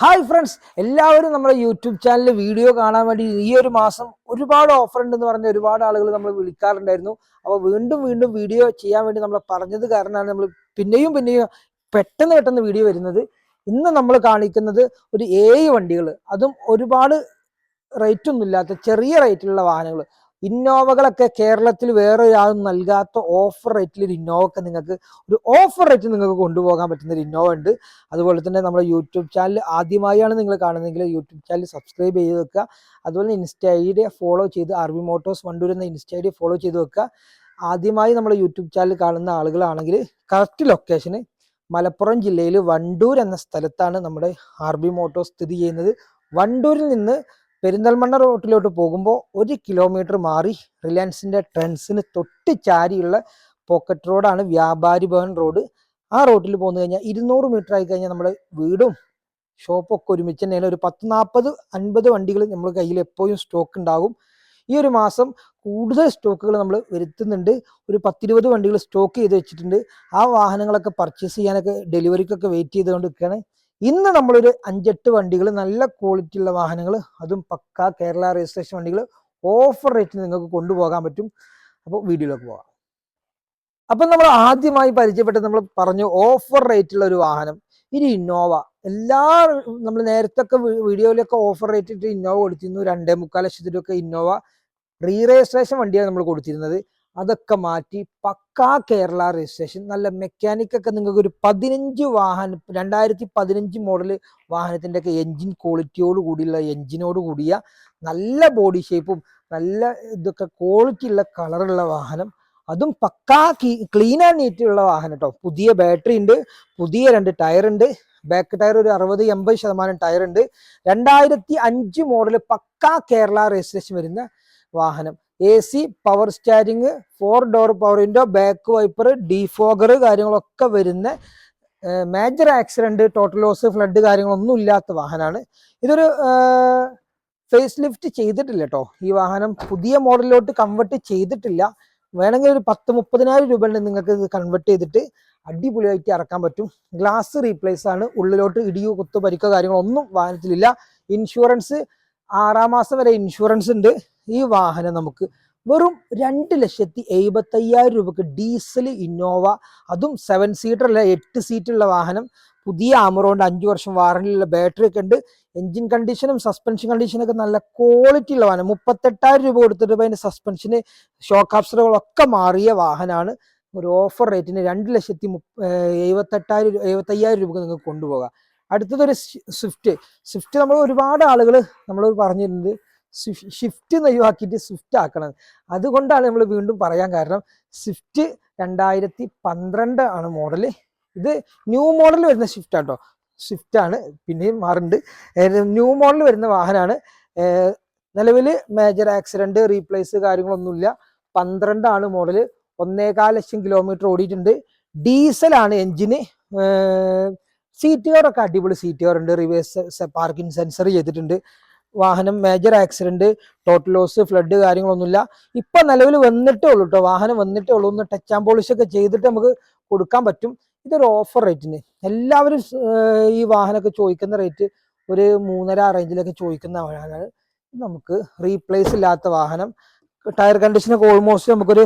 Hi friends എല്ലാവരും നമ്മുടെ YouTube channel video കാണാൻ വേണ്ടി ഈ ഒരു മാസം ഒരുപാട് ഓഫർ ഉണ്ടെന്ന് പറഞ്ഞ ഒരുപാട് ആളുകൾ നമ്മൾ വിളിക്കാറുണ്ടായിരുന്നു. അപ്പോൾ വീണ്ടും വീണ്ടും വീഡിയോ ചെയ്യാൻ വേണ്ടി നമ്മൾ പറഞ്ഞത് കാരണമാണ് നമ്മൾ പിന്നെയും പിന്നെയും പെട്ടെന്ന് പെട്ടെന്ന് വീഡിയോ വരുന്നത്. ഇന്ന് നമ്മൾ കാണിക്കുന്നത് ഒരു ഏഴ് വണ്ടികൾ അതും ഒരുപാട് റേറ്റൊന്നും ഇല്ലാത്ത ചെറിയ റേറ്റിലുള്ള വാഹനങ്ങൾ ഇന്നോവകളൊക്കെ കേരളത്തിൽ വേറെ ഒരാളും നൽകാത്ത ഓഫർ റേറ്റിൽ ഒരു ഇന്നോവ ഒക്കെ നിങ്ങൾക്ക് ഒരു ഓഫർ റേറ്റിൽ നിങ്ങൾക്ക് കൊണ്ടുപോകാൻ പറ്റുന്ന ഒരു ഇന്നോവ ഉണ്ട്. അതുപോലെ തന്നെ നമ്മുടെ യൂട്യൂബ് ചാനൽ ആദ്യമായാണ് നിങ്ങൾ കാണുന്നതെങ്കിൽ യൂട്യൂബ് ചാനൽ സബ്സ്ക്രൈബ് ചെയ്ത് വെക്കുക. അതുപോലെ ഇൻസ്റ്റ ഐ ഡി ഫോളോ ചെയ്ത് ആർ വി മോട്ടോഴ്സ് വണ്ടൂർ എന്ന ഇൻസ്റ്റ ഐ ഡി ഫോളോ ചെയ്ത് വെക്കുക. ആദ്യമായി നമ്മുടെ യൂട്യൂബ് ചാനൽ കാണുന്ന ആളുകളാണെങ്കിൽ കറക്റ്റ് ലൊക്കേഷന് മലപ്പുറം ജില്ലയിൽ വണ്ടൂർ എന്ന സ്ഥലത്താണ് നമ്മുടെ ആർ മോട്ടോസ് സ്ഥിതി ചെയ്യുന്നത്. വണ്ടൂരിൽ നിന്ന് പെരിന്തൽമണ്ണ റോട്ടിലോട്ട് പോകുമ്പോൾ ഒരു കിലോമീറ്റർ മാറി റിലയൻസിന്റെ ട്രെൻസിന് തൊട്ട് ചാരിയുള്ള പോക്കറ്റ് റോഡാണ് വ്യാപാരി ഭവൻ റോഡ്. ആ റോട്ടിൽ പോന്നു കഴിഞ്ഞാൽ ഇരുന്നൂറ് മീറ്റർ ആയി കഴിഞ്ഞാൽ നമ്മുടെ വീടും ഷോപ്പൊക്കെ ഒരുമിച്ച് തന്നെയാണ്. ഒരു പത്ത് നാൽപ്പത് അൻപത് വണ്ടികൾ നമ്മൾ കയ്യിൽ എപ്പോഴും സ്റ്റോക്ക് ഉണ്ടാകും. ഈ ഒരു മാസം കൂടുതൽ സ്റ്റോക്കുകൾ നമ്മൾ വരുത്തുന്നുണ്ട്. ഒരു പത്തിരുപത് വണ്ടികൾ സ്റ്റോക്ക് ചെയ്ത് വെച്ചിട്ടുണ്ട്. ആ വാഹനങ്ങളൊക്കെ പർച്ചേസ് ചെയ്യാനൊക്കെ ഡെലിവറിക്കൊക്കെ വെയിറ്റ് ചെയ്തുകൊണ്ട് നിൽക്കുകയാണ് ഇന്ന് നമ്മളൊരു അഞ്ചെട്ട് വണ്ടികൾ നല്ല ക്വാളിറ്റി ഉള്ള വാഹനങ്ങൾ അതും പക്ക കേരള രജിസ്ട്രേഷൻ വണ്ടികൾ ഓഫർ റേറ്റിൽ നിങ്ങൾക്ക് കൊണ്ടുപോകാൻ പറ്റും. അപ്പോൾ വീഡിയോയിലേക്ക് പോകാം. അപ്പം നമ്മൾ ആദ്യമായി പരിചയപ്പെട്ട് നമ്മൾ പറഞ്ഞു ഓഫർ റേറ്റുള്ള ഒരു വാഹനം ഇനി ഇന്നോവ. എല്ലാ നമ്മൾ നേരത്തെ വീഡിയോയിലൊക്കെ ഓഫർ റേറ്റ് ഇട്ട് ഇന്നോവ കൊടുത്തിരുന്നു. രണ്ടേ മുക്കാൽ ലക്ഷത്തിലൊക്കെ ഇന്നോവ. റീ രജിസ്ട്രേഷൻ വണ്ടിയാണ് നമ്മൾ കൊടുത്തിരുന്നത്. അതൊക്കെ മാറ്റി പക്കാ കേരള രജിസ്ട്രേഷൻ. നല്ല മെക്കാനിക് ഒക്കെ നിങ്ങൾക്ക് ഒരു പതിനഞ്ച് വാഹനം രണ്ടായിരത്തി പതിനഞ്ച് മോഡൽ വാഹനത്തിന്റെ ഒക്കെ എൻജിൻ ക്വാളിറ്റിയോട് കൂടിയുള്ള എൻജിനോട് കൂടിയ നല്ല ബോഡി ഷേപ്പും നല്ല ഇതൊക്കെ ക്വാളിറ്റി ഉള്ള കളറുള്ള വാഹനം. അതും പക്കാ ക്ലീൻ ആൻഡ് നീറ്റ് ഉള്ള വാഹനം കേട്ടോ പുതിയ ബാറ്ററി ഉണ്ട് പുതിയ രണ്ട് ടയർ ഉണ്ട്. ബാക്ക് ടയർ ഒരു അറുപത് എൺപത് ശതമാനം ടയർ ഉണ്ട്. രണ്ടായിരത്തി അഞ്ച് മോഡൽ പക്കാ കേരള രജിസ്ട്രേഷൻ വരുന്ന വാഹനം. A C power steering four door power window back wiper defogger കാര്യങ്ങളൊക്കെ വരുന്ന major accident total loss flood കാര്യങ്ങളൊന്നും ഇല്ലാത്ത വാഹനമാണ് ഇതൊരു ഫേസ് ലിഫ്റ്റ് ചെയ്തിട്ടില്ല കേട്ടോ ഈ വാഹനം പുതിയ മോഡലിലോട്ട് കൺവെർട്ട് ചെയ്തിട്ടില്ല. വേണമെങ്കിൽ ഒരു പത്ത് മുപ്പതിനായിരം രൂപ നിങ്ങൾക്ക് ഇത് കൺവെർട്ട് ചെയ്തിട്ട് അടിപൊളിയായിട്ട് ഇറക്കാൻ പറ്റും. ഗ്ലാസ് റീപ്ലേസ് ആണ് ഉള്ളിലോട്ട് ഇടിയോ കുത്തോ പരിക്കോ കാര്യങ്ങളൊന്നും വാഹനത്തിലില്ല. ഇൻഷുറൻസ് ആറാം മാസം വരെ ഇൻഷുറൻസ് ഉണ്ട്. ഈ വാഹനം നമുക്ക് വെറും രണ്ട് ലക്ഷത്തി എഴുപത്തി അയ്യായിരം രൂപക്ക് ഡീസൽ ഇന്നോവ അതും സെവൻ സീറ്റർ അല്ല എട്ട് സീറ്റുള്ള വാഹനം. പുതിയ ആമറോണ്ട് അഞ്ചു വർഷം വാറണ്ടിയുള്ള ബാറ്ററി ഒക്കെ ഉണ്ട്. എഞ്ചിൻ കണ്ടീഷനും സസ്പെൻഷൻ കണ്ടീഷനും ഒക്കെ നല്ല ക്വാളിറ്റി ഉള്ള വാഹനം. മുപ്പത്തെട്ടായിരം രൂപ കൊടുത്തിട്ട് അതിന്റെ സസ്പെൻഷന് ഷോക്ക് ആപ്സറുകളൊക്കെ മാറിയ വാഹനമാണ് ഒരു ഓഫർ റേറ്റിന് രണ്ട് ലക്ഷത്തി മുപ്പ എഴുപത്തെട്ടായിരം എഴുപത്തയ്യായിരം രൂപക്ക് നിങ്ങൾക്ക് കൊണ്ടുപോകാം. അടുത്തതൊരു സ്വിഫ്റ്റ് സ്വിഫ്റ്റ് നമ്മൾ ഒരുപാട് ആളുകൾ നമ്മൾ പറഞ്ഞിരുന്നത് ഷിഫ്റ്റ് ഒഴിവാക്കിയിട്ട് സ്വിഫ്റ്റ് ആക്കണം. അതുകൊണ്ടാണ് നമ്മൾ വീണ്ടും പറയാൻ കാരണം സ്വിഫ്റ്റ് രണ്ടായിരത്തി പന്ത്രണ്ട് ആണ് മോഡൽ ഇത് ന്യൂ മോഡൽ വരുന്ന ഷിഫ്റ്റ് ആട്ടോ. സ്വിഫ്റ്റ് ആണ് പിന്നെയും മാറുന്നുണ്ട്. ന്യൂ മോഡൽ വരുന്ന വാഹനമാണ് നിലവിൽ മേജർ ആക്സിഡന്റ് റീപ്ലേസ് കാര്യങ്ങളൊന്നുമില്ല. പന്ത്രണ്ടാണ് മോഡൽ ഒന്നേകാൽ ലക്ഷം കിലോമീറ്റർ ഓടിയിട്ടുണ്ട്. ഡീസലാണ് എഞ്ചിന് സീറ്റുകാരൊക്കെ അടിപൊളി സീറ്റുകാർ ഉണ്ട് റിവേഴ്സ് പാർക്കിംഗ് സെൻസർ ചെയ്തിട്ടുണ്ട്. വാഹനം major accident total loss flood കാര്യങ്ങളൊന്നുമില്ല. ഇപ്പൊ നിലവിൽ വന്നിട്ടേ ഉള്ളൂ കേട്ടോ വാഹനം വന്നിട്ടേ ഉള്ളൂ. ഒന്ന് ടച്ച് ആൻഡ് പോളിഷ് ഒക്കെ ചെയ്തിട്ട് നമുക്ക് കൊടുക്കാൻ പറ്റും. ഇതൊരു ഓഫർ റേറ്റിന് എല്ലാവരും ഈ വാഹനമൊക്കെ ചോദിക്കുന്ന റേറ്റ് ഒരു മൂന്നര റേഞ്ചിലൊക്കെ ചോദിക്കുന്ന നമുക്ക് റീപ്ലേസ് ഇല്ലാത്ത വാഹനം. ടയർ കണ്ടീഷനൊക്കെ ഓൾമോസ്റ്റ് നമുക്കൊരു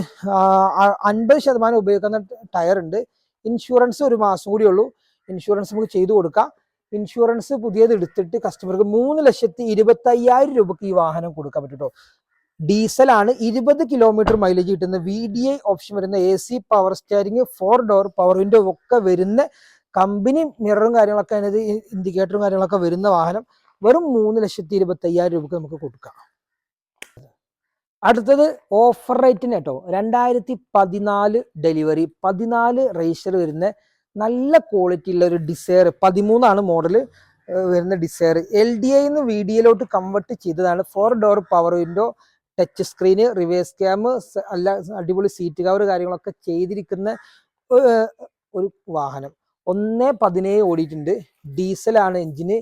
അൻപത് ശതമാനം ഉപയോഗിക്കുന്ന ടയർ ഉണ്ട്. ഇൻഷുറൻസ് ഒരു മാസം കൂടി ഉള്ളൂ. ഇൻഷുറൻസ് നമുക്ക് ചെയ്തു കൊടുക്കാം. ഇൻഷുറൻസ് പുതിയത് എടുത്തിട്ട് കസ്റ്റമർക്ക് മൂന്ന് ലക്ഷത്തി ഇരുപത്തി അയ്യായിരം രൂപക്ക് ഈ വാഹനം കൊടുക്കാൻ പറ്റും ഡീസൽ ആണ് ഇരുപത് കിലോമീറ്റർ മൈലേജ് കിട്ടുന്ന വി ഡി ഐ ഓപ്ഷൻ വരുന്ന A C power steering four door power window ഒക്കെ വരുന്ന കമ്പനി മിററും കാര്യങ്ങളൊക്കെ അതിനകത്ത് ഇൻഡിക്കേറ്ററും കാര്യങ്ങളൊക്കെ വരുന്ന വാഹനം വെറും മൂന്ന് ലക്ഷത്തി ഇരുപത്തി അയ്യായിരം രൂപക്ക് നമുക്ക് കൊടുക്കാം. അടുത്തത് ഓഫർ റേറ്റിന് കേട്ടോ. രണ്ടായിരത്തി പതിനാല് ഡെലിവറി പതിനാല് രജിസ്റ്റർ വരുന്ന നല്ല ക്വാളിറ്റി ഉള്ള ഒരു ഡിസയർ പതിമൂന്നാണ് മോഡൽ വരുന്ന ഡിസയർ എൽ ഡി ഐന്ന് വി ഡി എയിലോട്ട് കൺവെർട്ട് ചെയ്തതാണ്. Four door power window touch screen reverse cam അല്ല അടിപൊളി സീറ്റ് കവർ കാര്യങ്ങളൊക്കെ ചെയ്തിരിക്കുന്ന ഒരു വാഹനം. ഒന്ന് പതിനേഴ് ഓടിയിട്ടുണ്ട്. ഡീസലാണ് എഞ്ചിന്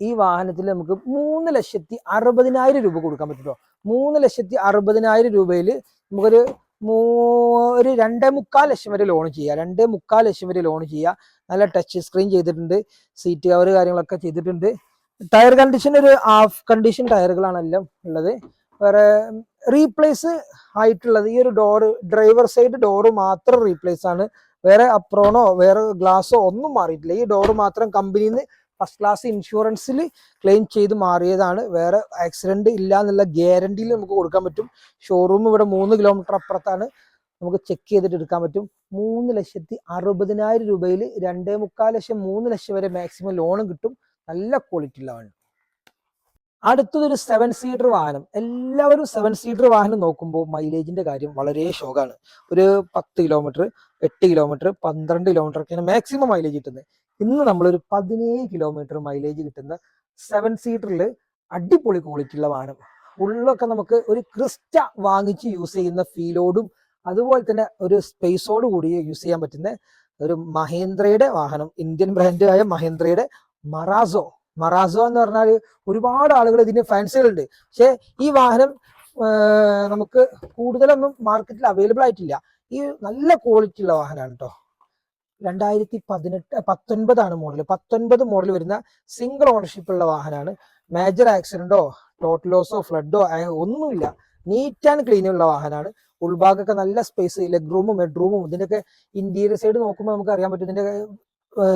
ഈ വാഹനത്തിൽ നമുക്ക് മൂന്ന് ലക്ഷത്തി അറുപതിനായിരം രൂപ കൊടുക്കാൻ പറ്റും മൂന്ന് ലക്ഷത്തി അറുപതിനായിരം രൂപയിൽ നമുക്കൊരു മൂ ഒരു രണ്ടേ മുക്കാൽ ലക്ഷം വരെ ലോൺ ചെയ്യുക. രണ്ടേ മുക്കാൽ ലക്ഷം വരെ ലോൺ ചെയ്യുക. നല്ല ടച്ച് സ്ക്രീൻ ചെയ്തിട്ടുണ്ട്. സീറ്റ് കവർ കാര്യങ്ങളൊക്കെ ചെയ്തിട്ടുണ്ട്. ടയർ കണ്ടീഷൻ ഒരു ഹാഫ് കണ്ടീഷൻ ടയറുകളാണ് എല്ലാം ഉള്ളത്. വേറെ റീപ്ലേസ് ആയിട്ടുള്ളത്. ഈ ഒരു ഡോറ് ഡ്രൈവർ സൈഡ് ഡോറ് മാത്രം റീപ്ലേസ് ആണ്. വേറെ അപ്രോണോ വേറെ ഗ്ലാസോ ഒന്നും മാറിയിട്ടില്ല. ഈ ഡോറ് മാത്രം കമ്പനിന്ന് നിന്ന് ഫസ്റ്റ് ക്ലാസ് ഇൻഷുറൻസിൽ ക്ലെയിം ചെയ്ത് മാറിയതാണ്. വേറെ ആക്സിഡന്റ് ഇല്ല എന്നുള്ള ഗ്യാരണ്ടിയിൽ നമുക്ക് കൊടുക്കാൻ പറ്റും. ഷോറൂം ഇവിടെ മൂന്ന് കിലോമീറ്റർ അപ്പുറത്താണ്. നമുക്ക് ചെക്ക് ചെയ്തിട്ട് എടുക്കാൻ പറ്റും. മൂന്ന് ലക്ഷത്തി അറുപതിനായിരം രൂപയിൽ രണ്ടേ മുക്കാൽ ലക്ഷം മൂന്ന് ലക്ഷം വരെ മാക്സിമം ലോണും കിട്ടും. നല്ല ക്വാളിറ്റി ഉള്ള വണ്ടി. അടുത്തതൊരു സെവൻ സീറ്റർ വാഹനം. എല്ലാവരും സെവൻ സീറ്റർ വാഹനം നോക്കുമ്പോൾ മൈലേജിന്റെ കാര്യം വളരെ ഷോക്കാണ് ഒരു പത്ത് കിലോമീറ്റർ എട്ട് കിലോമീറ്റർ പന്ത്രണ്ട് കിലോമീറ്റർ ഒക്കെയാണ് മാക്സിമം മൈലേജ് കിട്ടുന്നത്. ഇന്ന് നമ്മളൊരു പതിനേഴ് കിലോമീറ്റർ മൈലേജ് കിട്ടുന്ന സെവൻ സീറ്ററിൽ അടിപൊളി ക്വാളിറ്റി ഉള്ള വാഹനം. ഉള്ളൊക്കെ നമുക്ക് ഒരു ക്രിസ്റ്റ വാങ്ങിച്ച് യൂസ് ചെയ്യുന്ന ഫീലോടും അതുപോലെ തന്നെ ഒരു സ്പേസോട് കൂടി യൂസ് ചെയ്യാൻ പറ്റുന്ന ഒരു മഹേന്ദ്രയുടെ വാഹനം. ഇന്ത്യൻ ബ്രാൻഡായ മഹേന്ദ്രയുടെ മറാസോ. മറാസോ എന്ന് പറഞ്ഞാൽ ഒരുപാട് ആളുകൾ ഇതിന് ഫാൻസുകളുണ്ട് പക്ഷേ ഈ വാഹനം നമുക്ക് കൂടുതലൊന്നും മാർക്കറ്റിൽ അവൈലബിൾ ആയിട്ടില്ല. ഈ നല്ല ക്വാളിറ്റി ഉള്ള വാഹനമാണ് കേട്ടോ രണ്ടായിരത്തി പതിനെട്ട് പത്തൊൻപതാണ് മോഡൽ പത്തൊൻപത് മോഡൽ വരുന്ന സിംഗിൾ ഓണർഷിപ്പ് ഉള്ള വാഹനമാണ് മേജർ ആക്സിഡന്റോ ടോട്ടൽ ലോസോ ഫ്ലഡോ ഒന്നുമില്ല. നീറ്റ് ആൻഡ് ക്ലീൻ ഉള്ള വാഹനമാണ് ഉൾഭാഗമൊക്കെ നല്ല സ്പേസ് ലെഗ് റൂമും ബെഡ് റൂമും ഇതിന്റെയൊക്കെ ഇന്റീരിയർ സൈഡ് നോക്കുമ്പോൾ നമുക്ക് അറിയാൻ പറ്റും. ഇതിന്റെ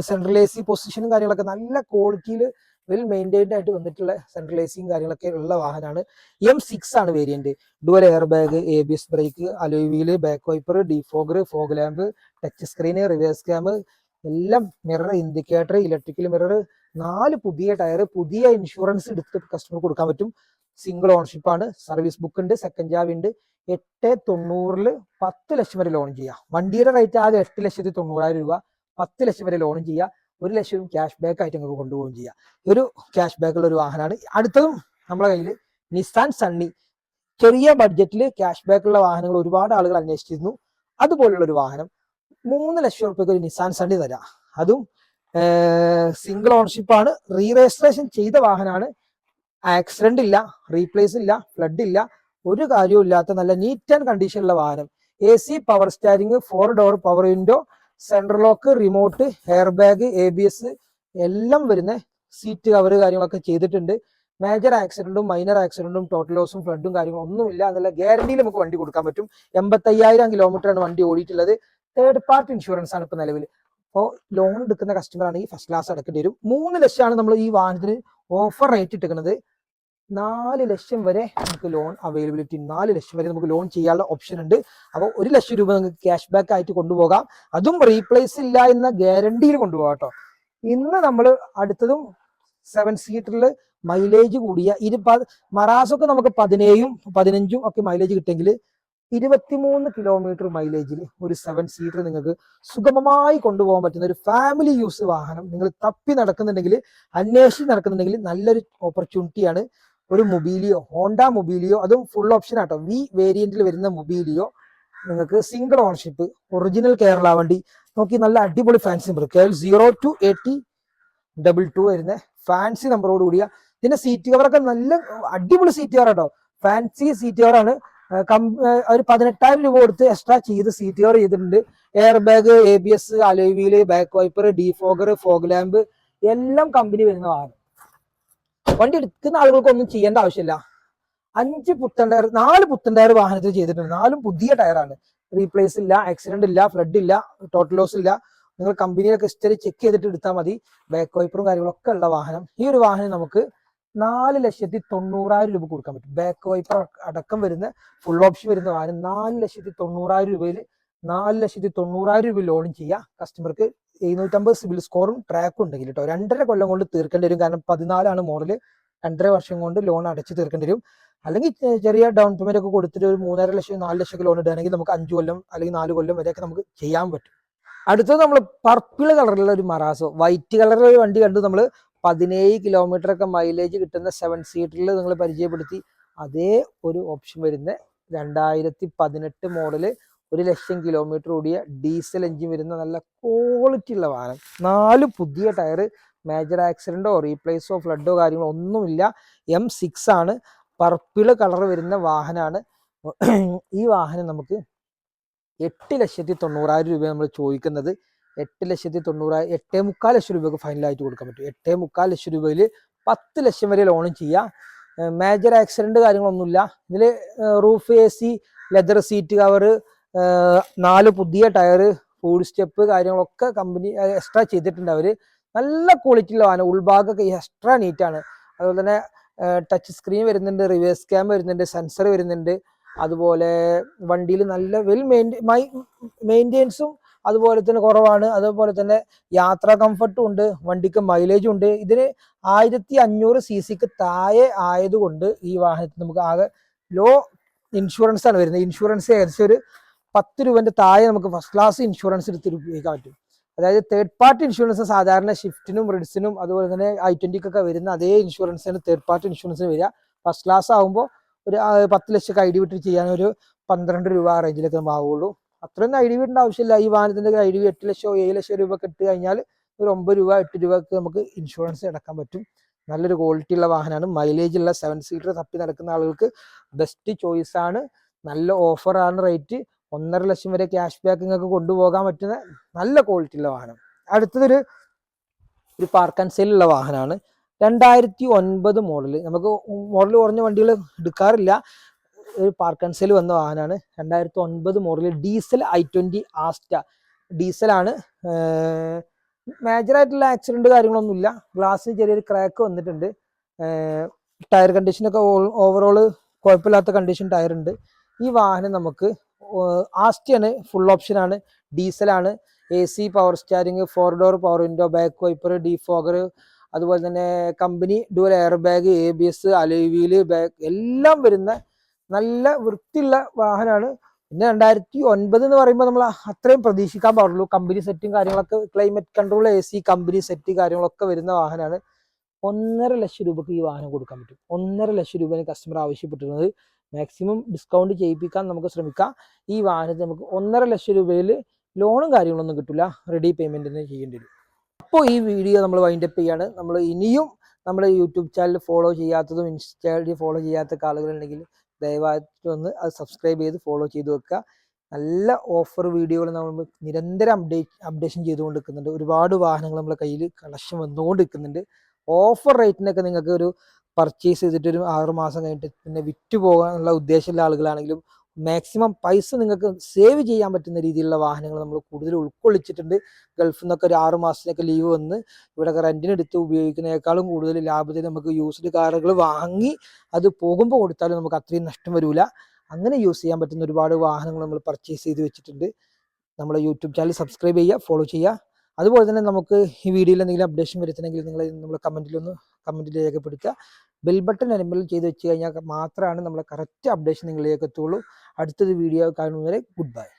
സെൻട്രൽ എ സി പൊസിഷനും കാര്യങ്ങളൊക്കെ നല്ല ക്വാളിറ്റിയിൽ വെൽ മെയിന്റൈൻഡ് ആയിട്ട് വന്നിട്ടുള്ള സെൻട്രലൈസിങ് കാര്യങ്ങളൊക്കെ ഉള്ള വാഹനമാണ് എം സിക്സ് ആണ് variant dual air bag A B S brake alloy wheel back wiper defogger fog lamp touch screen reverse cam എല്ലാം മിറർ ഇൻഡിക്കേറ്റർ ഇലക്ട്രിക്കൽ മിറർ നാല് പുതിയ ടയർ പുതിയ ഇൻഷുറൻസ് എടുത്ത് കസ്റ്റമർ കൊടുക്കാൻ പറ്റും. സിംഗിൾ ഓണർഷിപ്പ് ആണ്. സർവീസ് ബുക്ക് ഉണ്ട് സെക്കൻഡ് ജാവ് ഉണ്ട്. എട്ട് തൊണ്ണൂറിൽ പത്ത് ലക്ഷം വരെ ലോൺ ചെയ്യാം. വണ്ടിയുടെ റേറ്റ് ആകെ എട്ട് ലക്ഷത്തി തൊണ്ണൂറായിരം രൂപ. പത്ത് ലക്ഷം വരെ ലോൺ ചെയ്യാം. ഒരു ലക്ഷം ക്യാഷ് ബാക്ക് ആയിട്ട് നിങ്ങൾക്ക് കൊണ്ടുപോവുകയും ചെയ്യാം. ഒരു ക്യാഷ് ബാക്ക് ഉള്ള ഒരു വാഹനമാണ്. അടുത്തതും നമ്മളെ കയ്യിൽ നിസാൻ സണ്ണി ചെറിയ ബഡ്ജറ്റിൽ ക്യാഷ് ബാക്ക് ഉള്ള വാഹനങ്ങൾ ഒരുപാട് ആളുകൾ അന്വേഷിച്ചിരുന്നു. അതുപോലുള്ള ഒരു വാഹനം മൂന്ന് ലക്ഷം റുപ്യക്ക് ഒരു നിസാൻ സണ്ണി തരാം. അതും സിംഗിൾ ഓണർഷിപ്പ് ആണ്. റീ രജിസ്ട്രേഷൻ ചെയ്ത വാഹനമാണ്. ആക്സിഡന്റ് ഇല്ല റീപ്ലേസ് ഇല്ല ഫ്ലഡ് ഇല്ല. ഒരു കാര്യവും ഇല്ലാത്ത നല്ല നീറ്റ് ആൻഡ് കണ്ടീഷനുള്ള വാഹനം. A C power steering four door power window central lock remote air bag A B S എല്ലാം വരുന്ന സീറ്റ് കവർ കാര്യങ്ങളൊക്കെ ചെയ്തിട്ടുണ്ട്. മേജർ ആക്സിഡന്റും മൈനർ ആക്സിഡന്റും ടോട്ടൽ ലോസും ഫ്ലഡും കാര്യങ്ങളും ഒന്നുമില്ല എന്നുള്ള ഗ്യാരണ്ടിയിൽ നമുക്ക് വണ്ടി കൊടുക്കാൻ പറ്റും. എൺപത്തയ്യായിരം കിലോമീറ്റർ ആണ് വണ്ടി ഓടിയിട്ടുള്ളത്. തേർഡ് പാർട്ടി ഇൻഷുറൻസ് ആണ് ഇപ്പൊ നിലവിൽ അപ്പോൾ ലോൺ എടുക്കുന്ന കസ്റ്റമർ ആണെങ്കിൽ ഫസ്റ്റ് ക്ലാസ് അടക്കേണ്ടി വരും. മൂന്ന് ലക്ഷമാണ് നമ്മൾ ഈ വാഹനത്തിന് ഓഫർ റേറ്റ് ഇട്ടിരിക്കുന്നത്. നാല് ലക്ഷം വരെ നമുക്ക് ലോൺ അവൈലബിലിറ്റി നാല് ലക്ഷം വരെ നമുക്ക് ലോൺ ചെയ്യാനുള്ള ഓപ്ഷൻ ഉണ്ട്. അപ്പോൾ ഒരു ലക്ഷം രൂപ നിങ്ങൾക്ക് ക്യാഷ് ബാക്ക് ആയിട്ട് കൊണ്ടുപോകാം. അതും റീപ്ലേസ് ഇല്ല എന്ന ഗ്യാരണ്ടിയിൽ കൊണ്ടുപോകാം കേട്ടോ. ഇന്ന് നമ്മൾ അടുത്തതും സെവൻ സീറ്ററിൽ മൈലേജ് കൂടിയ ഇരു മറാസൊക്കെ നമുക്ക് പതിനേഴും പതിനഞ്ചും ഒക്കെ മൈലേജ് കിട്ടിയെങ്കിൽ ഇരുപത്തിമൂന്ന് കിലോമീറ്റർ മൈലേജിൽ ഒരു സെവൻ സീറ്റർ നിങ്ങൾക്ക് സുഗമമായി കൊണ്ടുപോകാൻ പറ്റുന്ന ഒരു ഫാമിലി യൂസ് വാഹനം നിങ്ങൾ തപ്പി നടക്കുന്നുണ്ടെങ്കിൽ അന്വേഷിച്ച് നടക്കുന്നുണ്ടെങ്കിൽ നല്ലൊരു ഓപ്പർച്യൂണിറ്റിയാണ് ഒരു മൊബീലിയോ ഹോണ്ട മൊബീലിയോ അതും ഫുൾ ഓപ്ഷൻ ആട്ടോ. വി വേരിയന്റിൽ വരുന്ന മൊബീലിയോ നിങ്ങൾക്ക് സിംഗിൾ ഓണർഷിപ്പ് ഒറിജിനൽ കേരള വണ്ടി. നോക്കി നല്ല അടിപൊളി fancy number K zero two eighty double two വരുന്ന ഫാൻസി നമ്പറോട് കൂടിയ ഇതിന്റെ സീറ്റ് കവറൊക്കെ നല്ല അടിപൊളി സീറ്റ് കവർ കേട്ടോ ഫാൻസി സീറ്റ് കവറാണ് ഒരു പതിനെട്ടായിരം രൂപ കൊടുത്ത് എക്സ്ട്രാ ചെയ്ത് സീറ്റ് കവർ ചെയ്തിട്ടുണ്ട്. Air bag A B S alloy wheel back wiper defogger fog lamp എല്ലാം കമ്പനി വരുന്നതാണ് വണ്ടി എടുക്കുന്ന ആളുകൾക്കൊന്നും ചെയ്യേണ്ട ആവശ്യമില്ല. അഞ്ച് പുത്തൻ ടയർ നാല് പുത്തൻ ടയർ വാഹനത്തിൽ ചെയ്തിട്ടുണ്ട്. നാലും പുതിയ ടയറാണ്. റീപ്ലേസ് ഇല്ല ആക്സിഡന്റ് ഇല്ല ഫ്ലഡ് ഇല്ല ടോട്ടൽ ലോസ് ഇല്ല. നിങ്ങൾ കമ്പനിയിലൊക്കെ ഹിസ്റ്ററി ചെക്ക് ചെയ്തിട്ട് എടുത്താൽ മതി. ബാക്ക് വൈപ്പറും കാര്യങ്ങളൊക്കെ ഉള്ള വാഹനം. ഈ ഒരു വാഹനം നമുക്ക് നാല് ലക്ഷത്തി തൊണ്ണൂറായിരം രൂപ കൊടുക്കാൻ പറ്റും. ബാക്ക് വൈപ്പർ അടക്കം വരുന്ന ഫുൾ ഓപ്ഷൻ വരുന്ന വാഹനം നാല് ലക്ഷത്തി തൊണ്ണൂറായിരം രൂപയിൽ നാല് ലക്ഷത്തി തൊണ്ണൂറായിരം രൂപ ലോണും ചെയ്യാം. കസ്റ്റമർക്ക് എഴുന്നൂറ്റമ്പത് സിവിൽ സ്കോറും ട്രാക്കും ഉണ്ടെങ്കിൽ കേട്ടോ രണ്ടര കൊല്ലം കൊണ്ട് തീർക്കേണ്ടി വരും. കാരണം പതിനാലാണ് മോഡൽ രണ്ടര വർഷം കൊണ്ട് ലോൺ അടച്ച് തീർക്കേണ്ടി വരും. അല്ലെങ്കിൽ ചെറിയ ഡൗൺ പേയ്മെന്റ് ഒക്കെ കൊടുത്തിട്ട് ഒരു മൂന്നര ലക്ഷം നാല് ലക്ഷം ലോൺ ഇടുകയാണെങ്കിൽ നമുക്ക് അഞ്ച് കൊല്ലം അല്ലെങ്കിൽ നാല് കൊല്ലം വരെയൊക്കെ നമുക്ക് ചെയ്യാൻ പറ്റും. അടുത്തത് നമ്മൾ പർപ്പിൾ കളറിലുള്ള ഒരു മറാസോ വൈറ്റ് കളറിലുള്ള ഒരു വണ്ടി കണ്ടു നമ്മൾ പതിനേഴ് കിലോമീറ്റർ ഒക്കെ മൈലേജ് കിട്ടുന്ന സെവൻ സീറ്ററിൽ നിങ്ങൾ പരിചയപ്പെടുത്തി. അതേ ഒരു ഓപ്ഷൻ വരുന്ന രണ്ടായിരത്തി പതിനെട്ട് മോഡൽ ഒരു ലക്ഷം കിലോമീറ്റർ ഓടിയ ഡീസൽ എഞ്ചിൻ വരുന്ന നല്ല ക്വാളിറ്റി ഉള്ള വാഹനം. നാല് പുതിയ ടയർ മേജർ ആക്സിഡന്റോ റീപ്ലേസോ ഫ്ലഡോ കാര്യങ്ങളോ ഒന്നുമില്ല. എം സിക്സ് ആണ്. പർപ്പിൾ കളർ വരുന്ന വാഹനമാണ് ഈ വാഹനം നമുക്ക് എട്ട് ലക്ഷത്തി തൊണ്ണൂറായിരം രൂപ നമ്മൾ ചോദിക്കുന്നത്. എട്ട് ലക്ഷത്തി തൊണ്ണൂറായിരം എട്ടേ മുക്കാൽ ലക്ഷം രൂപയ്ക്ക് ഫൈനലായിട്ട് കൊടുക്കാൻ പറ്റും. എട്ടേ മുക്കാൽ ലക്ഷം രൂപയിൽ പത്ത് ലക്ഷം വരെ ലോണും ചെയ്യാം മേജർ ആക്സിഡന്റ് കാര്യങ്ങളൊന്നുമില്ല. ഇതിൽ roof A C leather seat cover നാല് പുതിയ ടയർ ഫുഡ് സ്റ്റെപ്പ് കാര്യങ്ങളൊക്കെ കമ്പനി എക്സ്ട്രാ ചെയ്തിട്ടുണ്ട് അവർ നല്ല ക്വാളിറ്റിയുള്ള വാഹനം ഉൾഭാഗമൊക്കെ എക്സ്ട്രാ നീറ്റാണ് അതുപോലെ തന്നെ ടച്ച് സ്ക്രീൻ വരുന്നുണ്ട് റിവേഴ്സ് ക്യാം വരുന്നുണ്ട് സെൻസർ വരുന്നുണ്ട്. അതുപോലെ വണ്ടിയിൽ നല്ല വെൽ മെയിന്റെനൻസും അതുപോലെ തന്നെ കുറവാണ്. അതുപോലെ തന്നെ യാത്രാ കംഫർട്ടും ഉണ്ട് വണ്ടിക്ക് മൈലേജും ഉണ്ട്. ഇതിന് ആയിരത്തി അഞ്ഞൂറ് സി സിക്ക് താഴെ ആയതുകൊണ്ട് ഈ വാഹനത്തിന് നമുക്ക് ആകെ ലോ ഇൻഷുറൻസ് ആണ് വരുന്നത്. ഇൻഷുറൻസ് ഏകദേശം ഒരു പത്ത് രൂപന്റെ താഴെ നമുക്ക് ഫസ്റ്റ് ക്ലാസ് ഇൻഷുറൻസ് എടുത്ത് ഉപയോഗിക്കാൻ പറ്റും. അതായത് തേർഡ് പാർട്ടി ഇൻഷുറൻസ് സാധാരണ ഷിഫ്റ്റിനും റിഡ്സിനും അതുപോലെ തന്നെ ഐ ട്വന്റിക്കൊക്കെ വരുന്ന അതേ ഇൻഷുറൻസിന് തേർഡ് പാർട്ടി ഇൻഷുറൻസിന് വരിക. ഫസ്റ്റ് ക്ലാസ് ആകുമ്പോൾ ഒരു പത്ത് ലക്ഷം ഐ ഡി വിട്ട് ചെയ്യാൻ ഒരു പന്ത്രണ്ട് രൂപ റേഞ്ചിലൊക്കെ നമ്മൾ അത്രയൊന്നും ഐ ഡി വിടേണ്ട ആവശ്യമില്ല. ഈ വാഹനത്തിന്റെ ഐ ഡി എട്ട് ലക്ഷമോ ഏഴ് ലക്ഷം രൂപ ഒക്കെ ഇട്ട് കഴിഞ്ഞാൽ ഒരു ഒമ്പത് രൂപ എട്ട് രൂപക്ക് നമുക്ക് ഇൻഷുറൻസ് അടക്കാൻ പറ്റും. നല്ലൊരു ക്വാളിറ്റി ഉള്ള വാഹനമാണ്. മൈലേജ് ഉള്ള സെവൻ സീറ്റർ തപ്പി നടക്കുന്ന ആളുകൾക്ക് ബെസ്റ്റ് ചോയ്സ് ആണ്. നല്ല ഓഫറാണ് റേറ്റ് ഒന്നര ലക്ഷം വരെ ക്യാഷ് ബാക്ക് നിങ്ങൾക്ക് കൊണ്ടുപോകാൻ പറ്റുന്ന നല്ല ക്വാളിറ്റി ഉള്ള വാഹനം. അടുത്തതൊരു ഒരു പാർക്ക് ആൻഡ് സെയിലുള്ള വാഹനമാണ് രണ്ടായിരത്തി ഒൻപത് മോഡൽ നമുക്ക് മോഡൽ കുറഞ്ഞ വണ്ടികൾ എടുക്കാറില്ല. ഒരു പാർക്ക് ആൻഡ് സെയിൽ വന്ന വാഹനമാണ് രണ്ടായിരത്തി ഒൻപത് model diesel i twenty Asta. ഡീസലാണ്. മേജറായിട്ടുള്ള ആക്സിഡന്റ് കാര്യങ്ങളൊന്നുമില്ല. ഗ്ലാസ്സിന് ചെറിയൊരു ക്രാക്ക് വന്നിട്ടുണ്ട്. ടയർ കണ്ടീഷനൊക്കെ ഓവറോൾ കുഴപ്പമില്ലാത്ത കണ്ടീഷൻ ടയർ ഉണ്ട്. ഈ വാഹനം നമുക്ക് ആസ്റ്റിയാണ് ഫുൾ ഓപ്ഷൻ ഓപ്ഷനാണ് ഡീസലാണ് A C power steering four door power window back wiper defogger അതുപോലെ തന്നെ company dual air bag A B S alloy wheel bag എല്ലാം വരുന്ന നല്ല വൃത്തിയുള്ള വാഹനമാണ്. പിന്നെ രണ്ടായിരത്തി ഒൻപത് എന്ന് പറയുമ്പോൾ നമ്മൾ അത്രയും പ്രതീക്ഷിക്കാൻ പാടുള്ളൂ. കമ്പനി സെറ്റും കാര്യങ്ങളൊക്കെ climate control A C company set കാര്യങ്ങളൊക്കെ വരുന്ന വാഹനമാണ്. ഒന്നര ലക്ഷം രൂപക്ക് ഈ വാഹനം കൊടുക്കാൻ പറ്റും. ഒന്നര ലക്ഷം രൂപ കസ്റ്റമർ ആവശ്യപ്പെട്ടിരുന്നത്. മാക്സിമം ഡിസ്കൗണ്ട് ചെയ്യിപ്പിക്കാൻ നമുക്ക് ശ്രമിക്കാം. ഈ വാഹനത്തിന് നമുക്ക് ഒന്നര ലക്ഷം രൂപയിൽ ലോണും കാര്യങ്ങളൊന്നും കിട്ടില്ല റെഡി പേയ്മെന്റ് തന്നെ ചെയ്യേണ്ടി വരും. അപ്പോൾ ഈ വീഡിയോ നമ്മൾ വൈൻഡപ്പ് ചെയ്യാണ്. നമ്മൾ ഇനിയും നമ്മുടെ യൂട്യൂബ് ചാനൽ ഫോളോ ചെയ്യാത്തതും ഇൻസ്റ്റാഗ്രാമിൽ ഫോളോ ചെയ്യാത്ത ആളുകളുണ്ടെങ്കിൽ ദയവായിട്ട് ഒന്ന് അത് സബ്സ്ക്രൈബ് ചെയ്ത് ഫോളോ ചെയ്ത് വെക്കുക. നല്ല ഓഫർ വീഡിയോകൾ നമ്മൾ നിരന്തരം അപ്ഡേറ്റ് അപ്ഡേഷൻ ചെയ്തുകൊണ്ട് നിൽക്കുന്നുണ്ട് ഒരുപാട് വാഹനങ്ങൾ നമ്മളെ കയ്യിൽ കളക്ഷൻ വന്നുകൊണ്ടിരിക്കുന്നുണ്ട്. ഓഫർ റേറ്റിനൊക്കെ നിങ്ങൾക്ക് ഒരു പർച്ചേസ് ചെയ്തിട്ട് ഒരു ആറ് മാസം കഴിഞ്ഞിട്ട് പിന്നെ വിറ്റ് പോകാനുള്ള ഉദ്ദേശമുള്ള ആളുകളാണെങ്കിലും മാക്സിമം പൈസ നിങ്ങൾക്ക് സേവ് ചെയ്യാൻ പറ്റുന്ന രീതിയിലുള്ള വാഹനങ്ങൾ നമ്മൾ കൂടുതൽ ഉൾക്കൊള്ളിച്ചിട്ടുണ്ട്. ഗൾഫിൽ നിന്നൊക്കെ ഒരു ആറ് മാസത്തിനൊക്കെ ലീവ് വന്ന് ഇവിടെ റെന്റിനെടുത്ത് ഉപയോഗിക്കുന്നതിനേക്കാളും കൂടുതൽ ലാഭത്തിൽ നമുക്ക് യൂസ്ഡ് കാറുകൾ വാങ്ങി അത് പോകുമ്പോൾ കൊടുത്താലും നമുക്ക് അത്രയും നഷ്ടം വരില്ല അങ്ങനെ യൂസ് ചെയ്യാൻ പറ്റുന്ന ഒരുപാട് വാഹനങ്ങൾ നമ്മൾ പർച്ചേസ് ചെയ്ത് വെച്ചിട്ടുണ്ട്. നമ്മളെ യൂട്യൂബ് ചാനൽ സബ്സ്ക്രൈബ് ചെയ്യുക ഫോളോ ചെയ്യുക. അതുപോലെ തന്നെ നമുക്ക് ഈ വീഡിയോയിൽ എന്തെങ്കിലും അപ്ഡേഷൻ വരുത്തണമെങ്കിൽ നിങ്ങൾ നമ്മൾ കമന്റിലൊന്ന് കമന്റിൽ രേഖപ്പെടുത്തുക. ബെൽ ബട്ടൺ എനബിൾ ചെയ്ത് വെച്ച് കഴിഞ്ഞാൽ മാത്രമാണ് നമ്മളെ കറക്റ്റ് അപ്ഡേഷൻ നിങ്ങളിലേക്ക് എത്തുള്ളൂ. അടുത്തൊരു വീഡിയോ കാണുന്നവരെ ഗുഡ് ബൈ